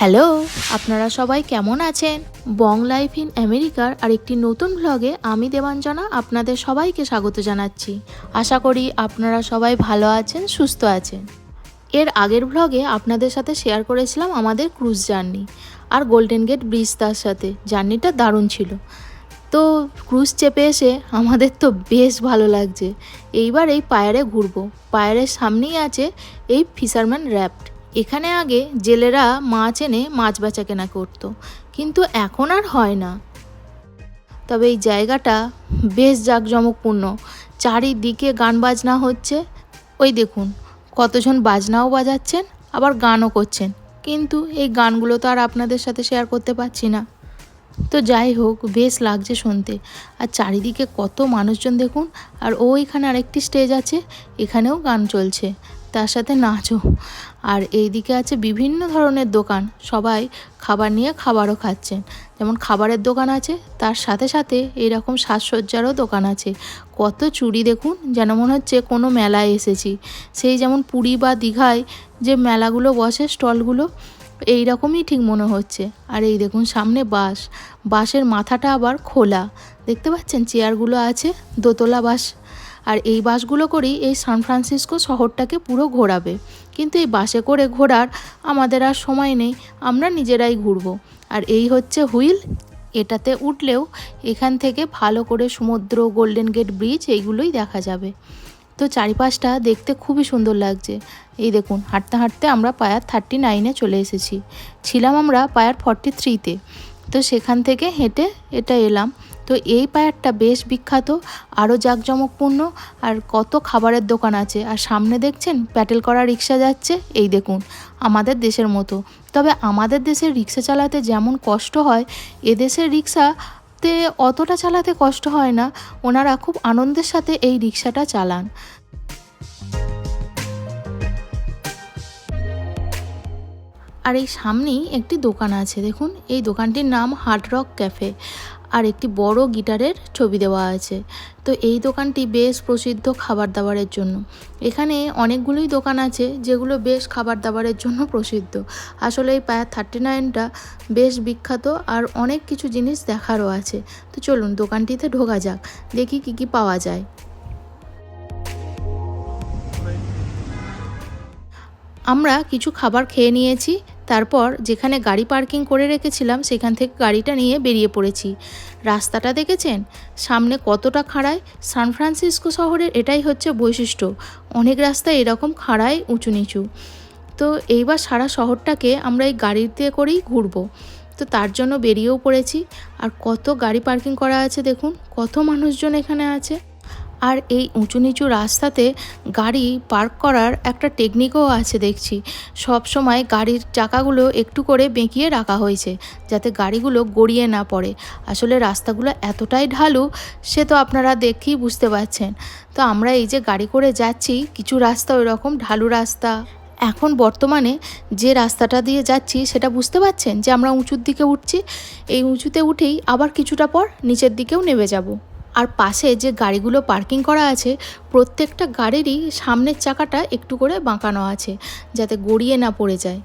Hello, আপনারা সবাই কেমন আছেন? বং লাইফ ইন আমেরিকার আর একটি নতুন ব্লগে আমি দেবাঞ্জনা আপনাদের সবাইকে স্বাগত জানাচ্ছি। আশা করি আপনারা সবাই ভালো আছেন, সুস্থ আছেন। এর আগের ব্লগে আপনাদের সাথে শেয়ার করেছিলাম আমাদের ক্রুজ জার্নি আর গোল্ডেন গেট ব্রিজ তার সাথে। জার্নিটা দারুণ ছিল। তো ক্রুজ চেপে এসে আমাদের তো বেশ ভালো লাগছে। এইবার এই পায়ারে ঘুরবো। পায়ারের সামনেই আছে এই ফিশারম্যান র্যাপ্ট এখানে আগে জেলেরা মাছ এনে মাছ বেচা কেনা করতো, কিন্তু এখন আর হয় না। তবে এই জায়গাটা বেশ জাঁকজমকপূর্ণ। চারিদিকে গান বাজনা হচ্ছে। ওই দেখুন, কতজন বাজনাও বাজাচ্ছেন, আবার গানও করছেন। কিন্তু এই গানগুলো তো আর আপনাদের সাথে শেয়ার করতে পারছি না। তো যাই হোক, বেশ লাগছে শুনতে। আর চারিদিকে কত মানুষজন দেখুন, আর ওইখানে আরেকটি স্টেজ আছে, এখানেও গান চলছে। তার সাথে নাচও আর এইদিকে আছে বিভিন্ন ধরনের দোকান। সবাই খাবার নিয়ে খাবারও খাচ্ছেন। যেমন খাবারের দোকান আছে, তার সাথে সাথে এইরকম সাজসজ্জারও দোকান আছে। কত চুড়ি দেখুন, যেন মনে হচ্ছে কোনো মেলায় এসেছি। সেই যেমন পুরী বা দীঘায় যে মেলাগুলো বসে, স্টলগুলো এই রকমই ঠিক মনে হচ্ছে। আর এই দেখুন সামনে বাস বাসের মাথাটা আবার খোলা। দেখতে পাচ্ছেন? চেয়ারগুলো আছে, দোতলা বাস আর এই বাসগুলো করেই এই সান ফ্রান্সিসকো শহরটাকে পুরো ঘোরাবে। কিন্তু এই বাসে করে ঘোরার আমাদের আর সময় নেই, আমরা নিজেরাই ঘুরবো। আর এই হচ্ছে হুইল, এটাতে উঠলেও এখান থেকে ভালো করে সমুদ্র, গোল্ডেন গেট ব্রিজ এইগুলোই দেখা যাবে। তো চারিপাশটা দেখতে খুবই সুন্দর লাগছে। এই দেখুন, হাঁটতে হাঁটতে আমরা পায়ার থার্টি নাইনে চলে এসেছি। ছিলাম আমরা পায়ার ফর্টি থ্রিতে। তো সেখান থেকে হেঁটে এটা এলাম। তো এই পায়ারটা বেশ বিখ্যাত, আরও জাঁকজমকপূর্ণ, আর কত খাবারের দোকান আছে। আর সামনে দেখছেন, প্যাটেল করা রিক্সা যাচ্ছে, এই দেখুন, আমাদের দেশের মতো। তবে আমাদের দেশের রিক্সা চালাতে যেমন কষ্ট হয়, এদেশের রিক্সাতে অতটা চালাতে কষ্ট হয় না, ওনারা খুব আনন্দের সাথে এই রিক্সাটা চালান। আর এই সামনেই একটি দোকান আছে, দেখুন, এই দোকানটির নাম হার্ড রক ক্যাফে। আর একটি বড় গিটারের ছবি দেওয়া আছে। তো এই দোকানটি বেশ প্রসিদ্ধ খাবার দাবারের জন্য। এখানে অনেকগুলোই দোকান আছে, যেগুলো বেশ খাবার দাবারের জন্য প্রসিদ্ধ। আসলে এই পায়ার থার্টি নাইনটা বেশ বিখ্যাত আর অনেক কিছু জিনিস দেখারও আছে। তো চলুন দোকানটিতে ঢোকা যাক, দেখি কি কি পাওয়া যায়। আমরা কিছু খাবার খেয়ে নিয়েছি তারপর যেখানে গাড়ি পার্কিং করে রেখেছিলাম, সেখান থেকে গাড়িটা নিয়ে বেরিয়ে পড়েছি। রাস্তাটা দেখেছেন? সামনে কতটা খাড়ায়? সান ফ্রান্সিসকো শহরের এটাই হচ্ছে বৈশিষ্ট্য। অনেক রাস্তা এরকম খাড়ায়, উঁচু নিচু। তো এইবার সারা শহরটাকে আমরা এই গাড়িতে করেই ঘুরবো। তো তার জন্য বেরিয়েও পড়েছি। আর কত গাড়ি পার্কিং করা আছে দেখুন? কত মানুষজন এখানে আছে? আর এই উঁচু নিচু রাস্তাতে গাড়ি পার্ক করার একটা টেকনিকও আছে দেখছি। সব সময় গাড়ির চাকাগুলো একটু করে বেঁকিয়ে রাখা হয়েছে, যাতে গাড়িগুলো গড়িয়ে না পড়ে। আসলে রাস্তাগুলো এতটাই ঢালু, সে তো আপনারা দেখেই বুঝতে পারছেন। তো আমরা এই যে গাড়ি করে যাচ্ছি, কিছু রাস্তা ওই রকম ঢালু রাস্তা। এখন বর্তমানে যে রাস্তাটা দিয়ে যাচ্ছি, সেটা বুঝতে পারছেন যে আমরা উঁচুর দিকে উঠছি, এই উঁচুতে উঠেই আবার কিছুটা পর নিচের দিকেও নেমে যাব। আর পাশে যে গাড়িগুলো পার্কিং করা আছে, প্রত্যেকটা গাড়িরই সামনের চাকাটা একটু করে বাঁকানো আছে, যাতে গড়িয়ে না পড়ে যায়।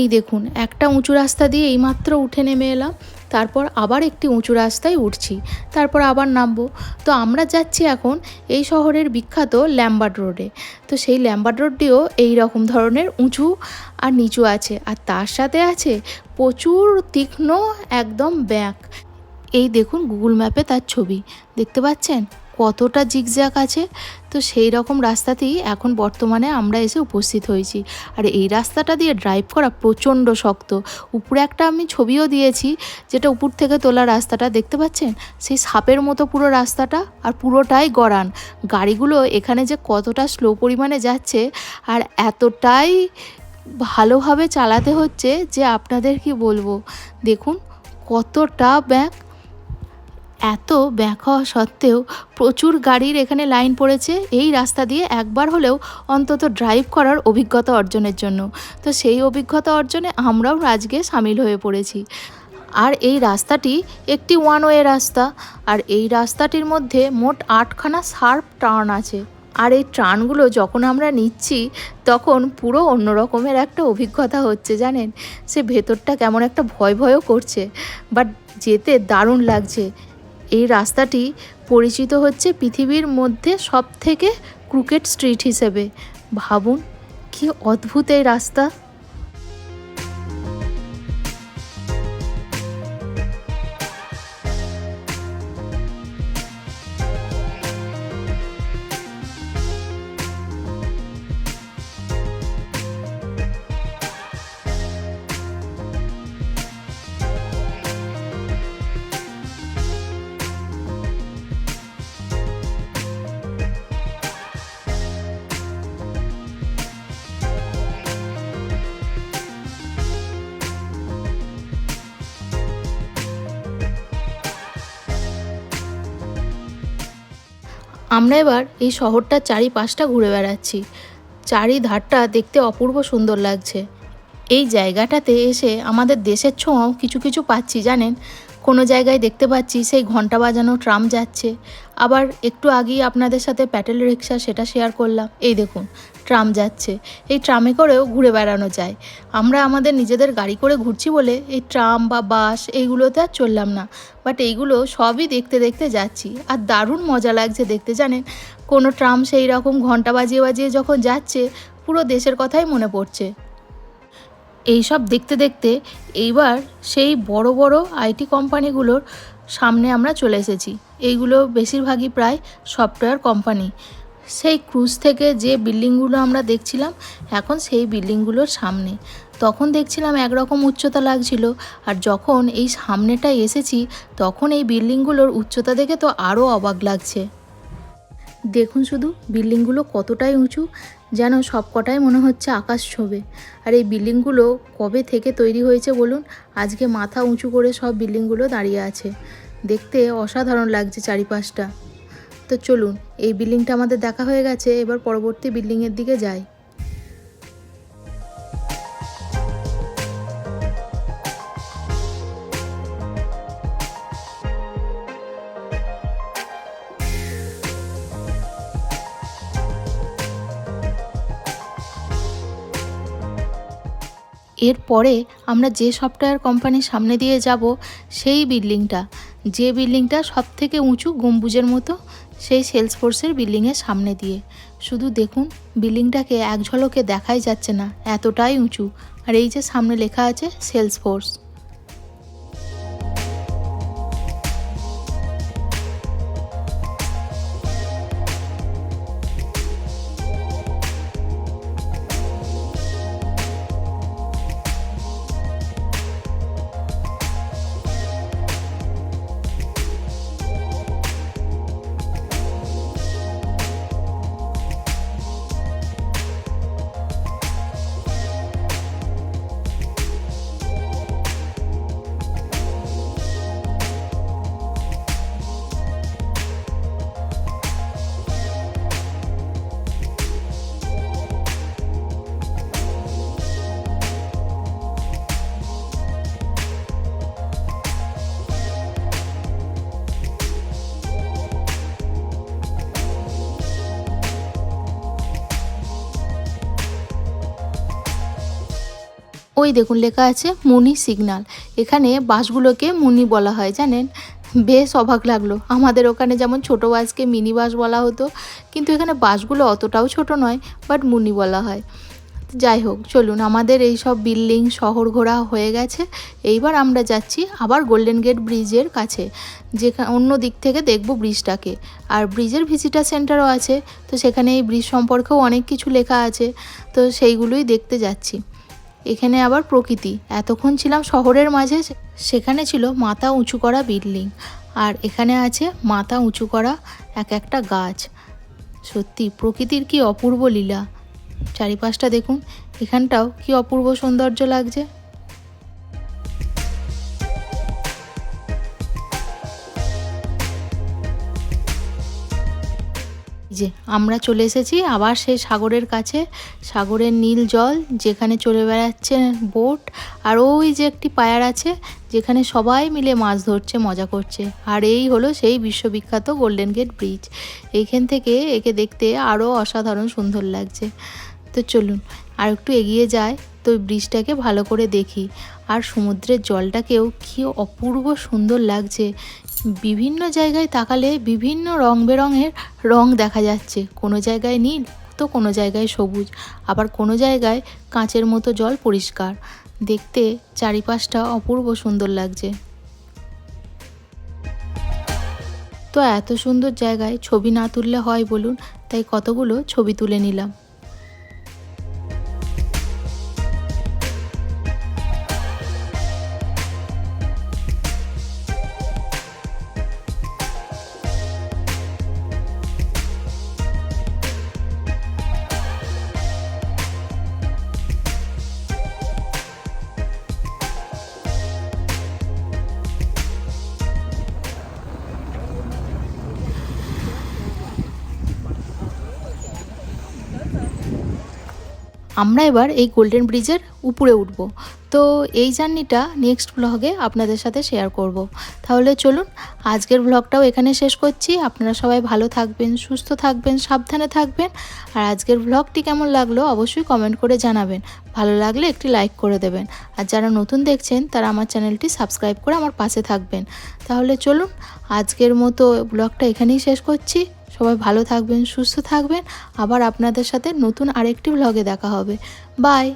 এই দেখুন, একটা উঁচু রাস্তা দিয়ে এইমাত্র উঠে নেমে এলাম। তারপর আবার একটি উঁচু রাস্তায় উঠছি। তারপর আবার নামবো। তো আমরা যাচ্ছি এখন এই শহরের বিখ্যাত ল্যাম্বার্ড রোডে। তো সেই ল্যাম্বার্ড রোডটিও এই রকম ধরনের উঁচু আর নিচু আছে। আর তার সাথে আছে প্রচুর তীক্ষ্ণ একদম ব্যাক। এই দেখুন গুগল ম্যাপে তার ছবি। দেখতে পাচ্ছেন? কতটা জিগজ্যাক আছে, তো সেই রকম রাস্তাতেই এখন বর্তমানে আমরা এসে উপস্থিত হয়েছি। আর এই রাস্তাটা দিয়ে ড্রাইভ করা প্রচণ্ড শক্ত। উপরে একটা আমি ছবিও দিয়েছি, যেটা উপর থেকে তোলা রাস্তাটা, দেখতে পাচ্ছেন? সেই সাপের মতো পুরো রাস্তাটা আর পুরোটাই গড়ান। গাড়িগুলো এখানে যে কতটা স্লো পরিমাণে যাচ্ছে আর এতটাই ভালোভাবে চালাতে হচ্ছে যে আপনাদের কি বলব? দেখুন, কতটা ব্যাক এত ব্যাক হওয়া সত্ত্বেও প্রচুর গাড়ির এখানে লাইন পড়েছে। এই রাস্তা দিয়ে একবার হলেও অন্তত ড্রাইভ করার অভিজ্ঞতা অর্জনের জন্য। তো সেই অভিজ্ঞতা অর্জনে আমরাও আজকে সামিল হয়ে পড়েছি। আর এই রাস্তাটি একটি ওয়ান ওয়ে রাস্তা। আর এই রাস্তাটির মধ্যে মোট আটখানা শার্প টার্ন আছে। আর এই ট্রানগুলো যখন আমরা নিচ্ছি, তখন পুরো অন্য রকমের একটা অভিজ্ঞতা হচ্ছে, জানেন? সে ভেতরটা কেমন একটা ভয় ভয়ও করছে বাট যেতে দারুণ লাগছে। এই রাস্তাটি পরিচিত হচ্ছে পৃথিবীর মধ্যে সব থেকে ক্রুকেট স্ট্রিট হিসেবে। ভাবুন, কি অদ্ভুত এই রাস্তা! আমরা এবার এই শহরটার চারিপাশটা ঘুরে বেড়াচ্ছি। চারিধারটা দেখতে অপূর্ব সুন্দর লাগছে। এই জায়গাটাতে এসে আমাদের দেশের ছোঁয়াও কিছু কিছু পাচ্ছি, জানেন? কোনো জায়গায় দেখতে পাচ্ছি সেই ঘণ্টা বাজানো ট্রাম যাচ্ছে। আবার একটু আগেই আপনাদের সাথে প্যাটেল রিক্সা সেটা শেয়ার করলাম। এই দেখুন ট্রাম যাচ্ছে। এই ট্রামে করেও ঘুরে বেড়ানো যায়। আমরা আমাদের নিজেদের গাড়ি করে ঘুরছি বলে এই ট্রাম বা বাস এইগুলোতে আর চললাম না। বাট এইগুলো সবই দেখতে দেখতে যাচ্ছি। আর দারুণ মজা লাগছে দেখতে জানেন? কোনো ট্রাম সেই রকম ঘণ্টা বাজিয়ে বাজিয়ে যখন যাচ্ছে, পুরো দেশের কথাই মনে পড়ছে। এইসব দেখতে দেখতে এইবার সেই বড় বড় আইটি কোম্পানিগুলোর সামনে আমরা চলে এসেছি। এইগুলো বেশিরভাগই প্রায় সফটওয়্যার কোম্পানি। সেই ক্রুজ থেকে যে বিল্ডিংগুলো আমরা দেখছিলাম, এখন সেই বিল্ডিংগুলোর সামনে। তখন দেখছিলাম একরকম উচ্চতা লাগছিল, আর যখন এই সামনেটায় এসেছি, তখন এই বিল্ডিংগুলোর উচ্চতা দেখে তো আরও অবাক লাগছে। দেখুন শুধু, বিল্ডিংগুলো কতটাই উঁচু, যেন সবকটাই মনে হচ্ছে আকাশ ছোবে। আর এই বিল্ডিংগুলো কবে থেকে তৈরি হয়েছে বলুন? আজকে মাথা উঁচু করে সব বিল্ডিংগুলো দাঁড়িয়ে আছে। দেখতে অসাধারণ লাগছে চারিপাশটা। তো চলুন এই বিল্ডিংটা আমাদের দেখা হয়ে গেছে এবার পরবর্তী বিল্ডিংয়ের দিকে যাই। এরপরে আমরা যে সফটওয়্যার কোম্পানির সামনে দিয়ে যাব, সেই বিল্ডিংটা। যে বিল্ডিংটা সব থেকে উঁচু গম্বুজের মতো, সেই সেলস ফোর্সের বিল্ডিংয়ের সামনে দিয়ে। শুধু দেখুন, বিল্ডিংটাকে এক ঝলকে দেখাই যাচ্ছে না, এতটাই উঁচু। আর এই যে সামনে লেখা আছে সেলস ফোর্স ওই দেখুন, লেখা আছে মুনি সিগন্যাল এখানে বাসগুলোকে মুনি বলা হয়, জানেন? বেশ অবাক লাগল। আমাদের ওখানে যেমন ছোট বাসকে মিনি বাস বলা হতো, কিন্তু এখানে বাসগুলো অতটাও ছোট নয়, বাট মুনি বলা হয়। যাই হোক, চলুন, আমাদের এই সব বিল্ডিং শহর ঘোরা হয়ে গেছে। এইবার আমরা যাচ্ছি আবার গোল্ডেন গেট ব্রিজের কাছে যেখানে অন্য দিক থেকে দেখব ব্রিজটাকে আর ব্রিজের ভিজিটার সেন্টারও আছে, তো সেখানে এই ব্রিজ সম্পর্কেও অনেক কিছু লেখা আছে, তো সেইগুলোই দেখতে যাচ্ছি। এখানে আবার প্রকৃতি। এতক্ষণ ছিলাম শহরের মাঝে, সেখানে ছিল মাথা উঁচু করা বিল্ডিং। আর এখানে আছে মাথা উঁচু করা এক একটা গাছ। সত্যি, প্রকৃতির কি অপূর্ব লীলা। চারিপাশটা দেখুন, এখানটাও কি অপূর্ব সৌন্দর্য লাগছে। যে আমরা চলে এসেছি আবার সেই সাগরের কাছে, সাগরের নীল জল যেখানে চলে বেড়াচ্ছে বোট আর ওই যে একটি পায়ার আছে যেখানে সবাই মিলে মাছ ধরছে, মজা করছে। আর এই হলো সেই বিশ্ববিখ্যাত গোল্ডেন গেট ব্রিজ এইখান থেকে একে দেখতে আরও অসাধারণ সুন্দর লাগছে। তো চলুন আর একটু এগিয়ে যায় তো ব্রিজটাকে ভালো করে দেখি। আর সমুদ্রের জলটাকেও কি অপূর্ব সুন্দর লাগছে। বিভিন্ন জায়গায় তাকালে বিভিন্ন রং বেরঙের রং দেখা যাচ্ছে। কোনো জায়গায় নীল, তো কোনো জায়গায় সবুজ। আবার কোনো জায়গায় কাঁচের মতো জল পরিষ্কার। দেখতে চারিপাশটা অপূর্ব সুন্দর লাগছে। তো এত সুন্দর জায়গায় ছবি না তুললে হয় বলুন। তাই কতগুলো ছবি তুলে নিলাম। আমরা এবার এই গোল্ডেন ব্রিজের উপরে উঠব। তো এই জার্নিটা নেক্সট ব্লগে আপনাদের সাথে শেয়ার করব। তাহলে চলুন, আজকের ব্লগটাও এখানে শেষ করছি। আপনারা সবাই ভালো থাকবেন, সুস্থ থাকবেন, সাবধানে থাকবেন। আর আজকের ব্লগটি কেমন লাগল অবশ্যই কমেন্ট করে জানাবেন। ভালো লাগলে একটি লাইক করে দেবেন। আর যারা নতুন দেখছেন, তারা আমার চ্যানেলটি সাবস্ক্রাইব করে আমার পাশে থাকবেন। তাহলে চলুন, আজকের মতো ব্লগটা এখানেই শেষ করছি। সবাই ভালো থাকবেন সুস্থ থাকবেন। আবার আপনাদের সাথে নতুন আরেকটি ব্লগে দেখা হবে। বাই